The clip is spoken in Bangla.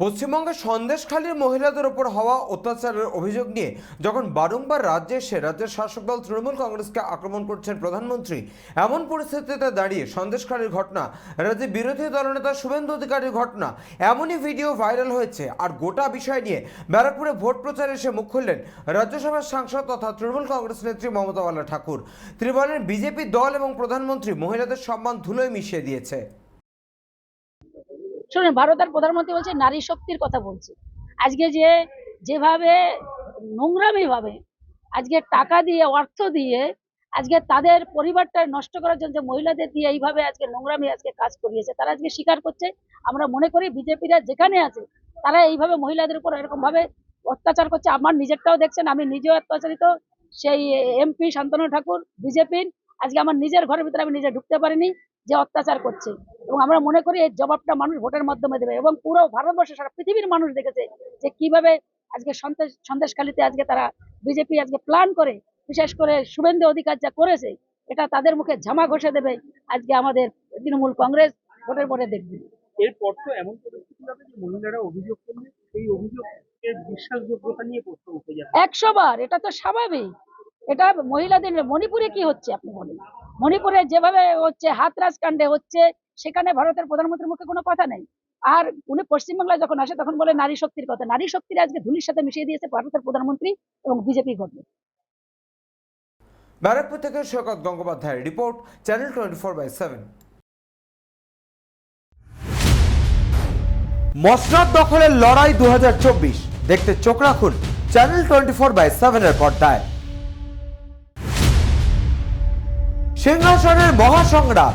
পশ্চিমবঙ্গের সন্দেশখালীর মহিলাদের ওপর হওয়া অত্যাচারের অভিযোগ নিয়ে যখন বারংবার রাজ্যে এসে রাজ্যের শাসক দল তৃণমূল কংগ্রেসকে আক্রমণ করছেন প্রধানমন্ত্রী, এমন পরিস্থিতিতে দাঁড়িয়ে সন্দেশখালীর ঘটনা রাজ্যে বিরোধী দলনেতা শুভেন্দু অধিকারীর ঘটনা, এমনই ভিডিও ভাইরাল হয়েছে। আর গোটা বিষয় নিয়ে ব্যারাকপুরে ভোট প্রচারে এসে মুখ খুললেন রাজ্যসভার সাংসদ তথা তৃণমূল কংগ্রেস নেত্রী মমতা বালা ঠাকুর। তিনি বলেন বিজেপি দল এবং প্রধানমন্ত্রী মহিলাদের সম্মান ধুলোয় মিশিয়ে দিয়েছে। শুনুন ভারতের প্রধানমন্ত্রী বলছে নারী শক্তির কথা বলছে। আজকে যে, যেভাবে নোংরামি ভাবে আজকে টাকা দিয়ে, অর্থ দিয়ে আজকে তাদের পরিবারটা নষ্ট করার জন্য মহিলাদের দিয়ে এইভাবে আজকে নোংরামি আজকে কাজ করিয়েছে, তারা আজকে স্বীকার করছে। আমরা মনে করি বিজেপিরা যেখানে আছে, তারা এইভাবে মহিলাদের উপর এরকম ভাবে অত্যাচার করছে। আমার নিজেরটাও দেখছেন, আমি নিজেও অত্যাচারিত। সেই এমপি শান্তনু ঠাকুর, বিজেপির, আজকে আমার নিজের ঘরের ভিতরে আমি নিজে ঢুকতে পারিনি যে অত্যাচার করছে। এবং আমরা মনে করি এই জবাবটা মানুষ ভোটের মাধ্যমে দেবে এবং পুরো ভারতবর্ষে সারা পৃথিবীর মানুষ দেখেছে যে কীভাবে আজকে সন্দেশ সন্দেশখালিতে আজকে তারা বিজেপি আজকে প্ল্যান করে বিশেষ করে শুভেন্দু অধিকার যা করেছে এটা তাদের মুখে ঝামা ঘষে দেবে। আজকে আমাদের তৃণমূল কংগ্রেস ভোটের পরে দেখবে। এরপর তো এমন পরিস্থিতি হবে যে মহিলারা অভিযোগ করলে সেই অভিযোগের বিশ্বাসযোগ্যতা নিয়ে প্রশ্ন উঠে যাবে। একশো বার এটা তো স্বাভাবিক। এটা মহিলাদের মণিপুরে কি হচ্ছে আপনি বলেন? মণিপুরে যেভাবে হচ্ছে হাতরাজ কাণ্ডে হচ্ছে সেখানে ভারতের প্রধানমন্ত্রীর মুখে কোনো কথা নেই। আর উনি পশ্চিমবাংলায় যখন আসে তখন বলে নারী শক্তির কথা। নারী শক্তির আজকে ধুলির সাথে মিশিয়ে দিয়েছে ভারতের প্রধানমন্ত্রী এবং বিজেপি গভর্নমেন্ট ব্যারাকপুর থেকে সৈকত গঙ্গোপাধ্যায়ের report, channel twenty four by seven. মসনাদ দখলের লড়াই দু হাজার চব্বিশ। দেখতে চোখ রাখুন চ্যানেল টোয়েন্টি ফোর বাই সেভেনের পর্দায়। সিংহাসনের মহাসংগ্রাম